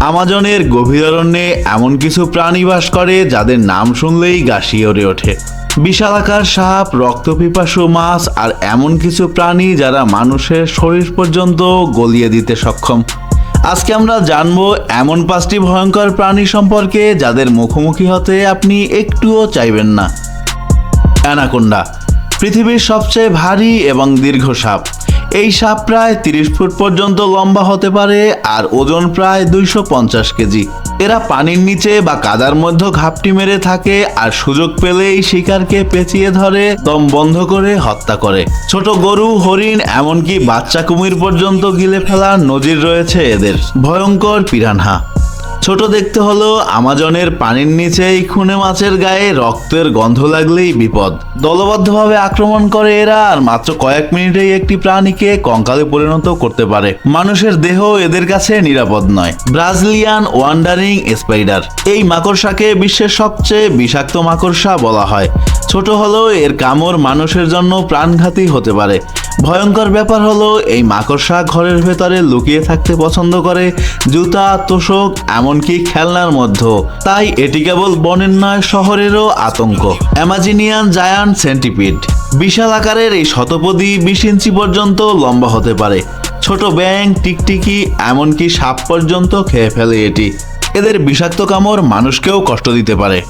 আমাজনের গভীর অরণ্যে এমন কিছু প্রাণী বাস করে যাদের নাম শুনলেই গা শিওরে ওঠে। বিশালাকার সাপ রক্তপিপাসু মাছ আর এমন কিছু প্রাণী যারা মানুষের শরীর পর্যন্ত গলিয়ে দিতে সক্ষম। আজকে আমরা জানব এমন পাঁচটি ভয়ঙ্কর প্রাণী সম্পর্কে যাদের মুখোমুখি হতে আপনি একটুও চাইবেন না। অ্যানাকোন্ডা, পৃথিবীর সবচেয়ে ভারী এবং দীর্ঘ সাপ। এই সাপ প্রায় তিরিশ ফুট পর্যন্ত লম্বা হতে পারে আর ওজন প্রায় দুইশো পঞ্চাশ কেজি। এরা পানির নিচে বা কাদার মধ্যে ঘাপটি মেরে থাকে আর সুযোগ পেলেই শিকারকে পেঁচিয়ে ধরে, দম বন্ধ করে হত্যা করে। ছোট গরু, হরিণ, এমনকি বাচ্চা কুমির পর্যন্ত গিলে ফেলার নজির রয়েছে এদের। ভয়ঙ্কর পিরানহা। ছোট দেখতে হলো আমাজনের পানির নিচেই খুনে মাছের গায়ে রক্তের গন্ধ লাগলেই বিপদ। দলবদ্ধভাবে আক্রমণ করে এরা আর মাত্র কয়েক মিনিটেই একটি প্রাণীকে কঙ্কালে পরিণত করতে পারে। মানুষের দেহ এদের কাছে নিরাপদ নয়। Brazilian wandering spider. এই মাকড়সাকে বিশ্বের সবচেয়ে বিষাক্ত মাকড়সা বলা হয়। ছোট হলেও এর কামড় মানুষের জন্য প্রাণঘাতী হতে পারে। ভয়ঙ্কর ব্যাপার হলো এই মাকড়সা ঘরের ভেতরে লুকিয়ে থাকতে পছন্দ করে জুতা, তোষক, এমনকি খেলনার মধ্যে তাই এটি কেবল বনের নয়, শহরেরও আতঙ্ক। অ্যামাজিনিয়ান জায়ান্ট সেন্টিপিড বিশাল আকারের এই শতপদী বিশ ইঞ্চি পর্যন্ত লম্বা হতে পারে। ছোট ব্যাং টিকটিকি, এমনকি সাপ পর্যন্ত খেয়ে ফেলে এটি। এদের বিষাক্ত কামড় মানুষকেও কষ্ট দিতে পারে।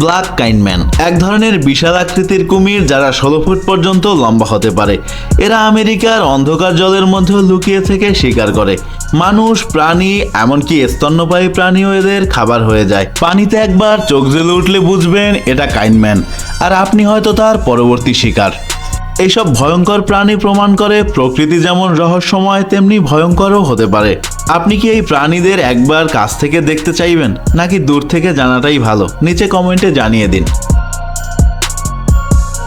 ব্ল্যাক কাইনম্যান এক ধরনের বিশাল আকৃতির কুমির যারা ষোলো ফুট পর্যন্ত লম্বা হতে পারে। এরা আমেরিকার অন্ধকার জলের মধ্যে লুকিয়ে থেকে শিকার করে। মানুষ, প্রাণী, এমনকি স্তন্যপায়ী প্রাণীও এদের খাবার হয়ে যায়। পানিতে একবার চোখ জ্বলে উঠলে বুঝবেন এটা কাইনম্যান আর আপনি হয়তো তার পরবর্তী শিকার। এইসব ভয়ঙ্কর প্রাণী প্রমাণ করে, প্রকৃতি যেমন রহস্যময়, তেমনি ভয়ঙ্করও হতে পারে। আপনি কি এই প্রাণীদের একবার কাছ থেকে দেখতে চাইবেন, নাকি দূর থেকে জানাটাই ভালো? নিচে কমেন্টে জানিয়ে দিন।